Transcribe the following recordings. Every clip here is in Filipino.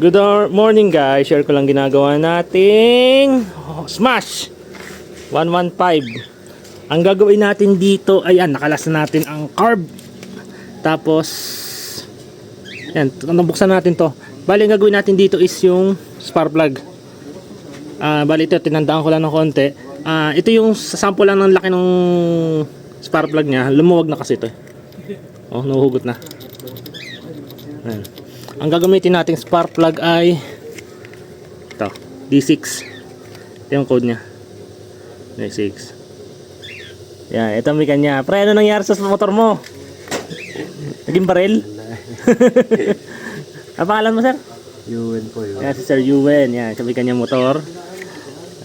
Good or- morning guys, share ko lang ginagawa nating smash. 115 Ang gagawin natin dito, ayan, nakalas na natin ang carb. Tapos Yan, nabuksan natin to? Bali, ang gagawin natin dito is yung spark plug. Ah, bali ito, tinandaan ko lang ng konti. Ah, Ito yung sample lang ng laki ng spark plug niya. Lumuwag na kasi ito eh. Oh, nahuhugot na. Ayan. Ang gagamitin nating spark plug ay ito, D6. Ito yung code niya. D6. Yan, ito may kanya. Pre, ano nangyari sa motor mo? Naging baril? Ang pangalan mo, sir? Yun po yun. Yan, si Sir Yuen. Yan, sabi kanya motor.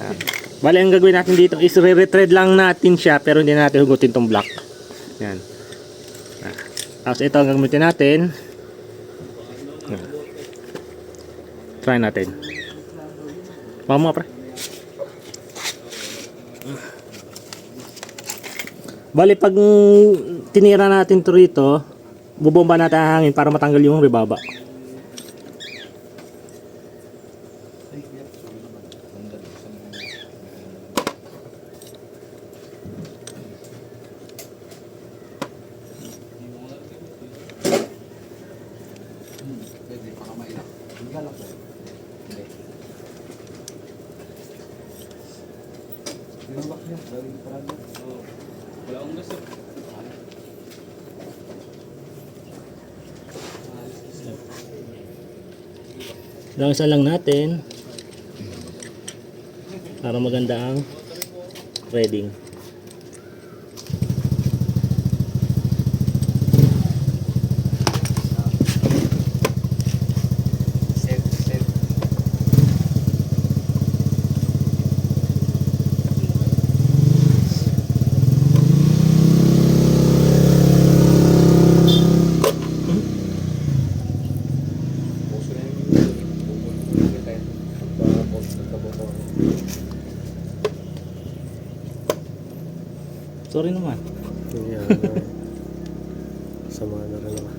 Yan. Bali, ang gagawin natin dito is re-retread lang natin siya pero hindi natin hugutin tong block. Yan. Tapos ito ang gagamitin natin. Yan. Try natin. Mo, pre. Bali, pag tinira natin to rito, bubomba natin ang hangin para matanggal yung rebaba. Langasan lang natin para maganda ang threading. Sorry naman. Yan. Sama na rin naman.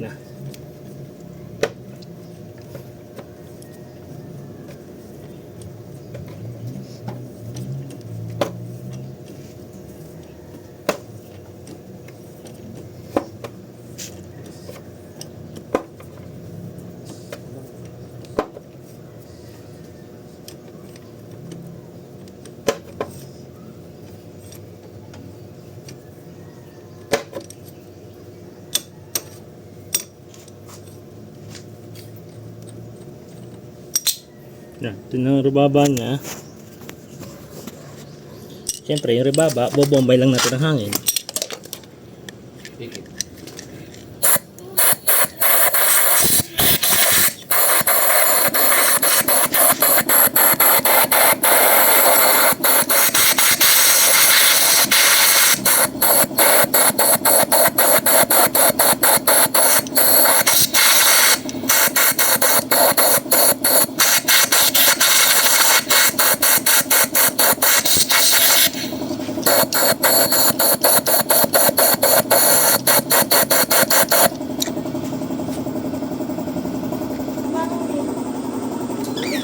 Yan na. Yan, ito na niya. Siyempre, yung rebaba, bobombay lang natin ang hangin.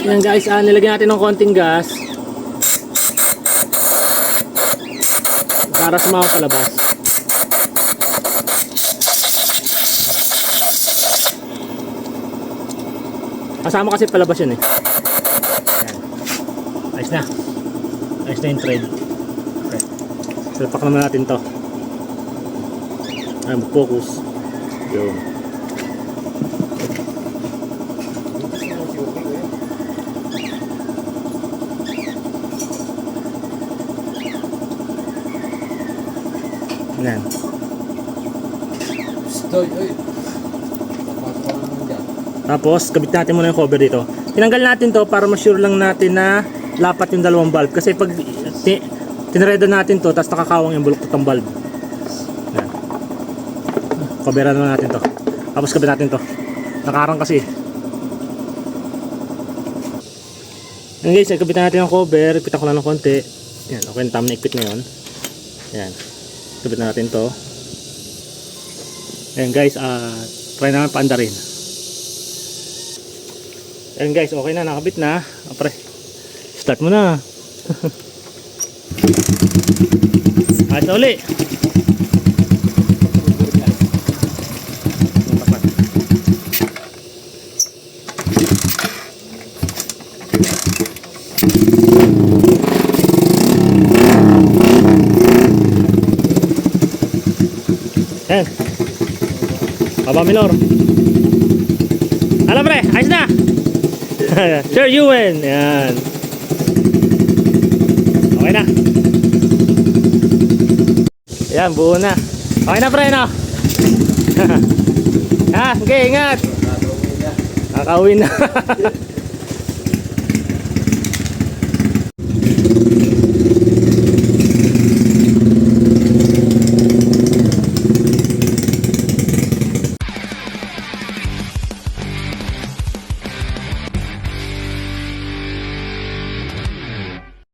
Yan guys, ah, nilagyan natin ng konting gas. Para sumawa sa labas. Kasama kasi palabas yun eh. Yan. Ayos na. Ayos na yung thread. Okay. Salpak naman natin to. Ay, mag-focus. Yun. Yan. Stoy, oy. Tapos kabit natin muna yung cover dito. Tinanggal natin to para ma-sure lang natin na lapat yung dalawang valve. Kasi pag tinredo natin to, tapos nakakawang yung bulok ng valve. Yan. coveran naman natin to. Tapos kabit natin to. Nakarang kasi. Yan guys, nagkabit na natin ang cover. Ipitan ko lang ng konti. Yan, okay na tama na ikpit na yun. Yan. Kabit na natin to. Ayan guys, ah try naman paanda rin. Ayan guys, okay na, nakabit na. Ah, pre, start mo na. Na uli. Ayan. Baba minor. Alam pre, ayos na. Sir Ewan. Yan. Okay na. Yan, buo na. Okay na pre, no? ah, okay, ingat. Kakauwi na.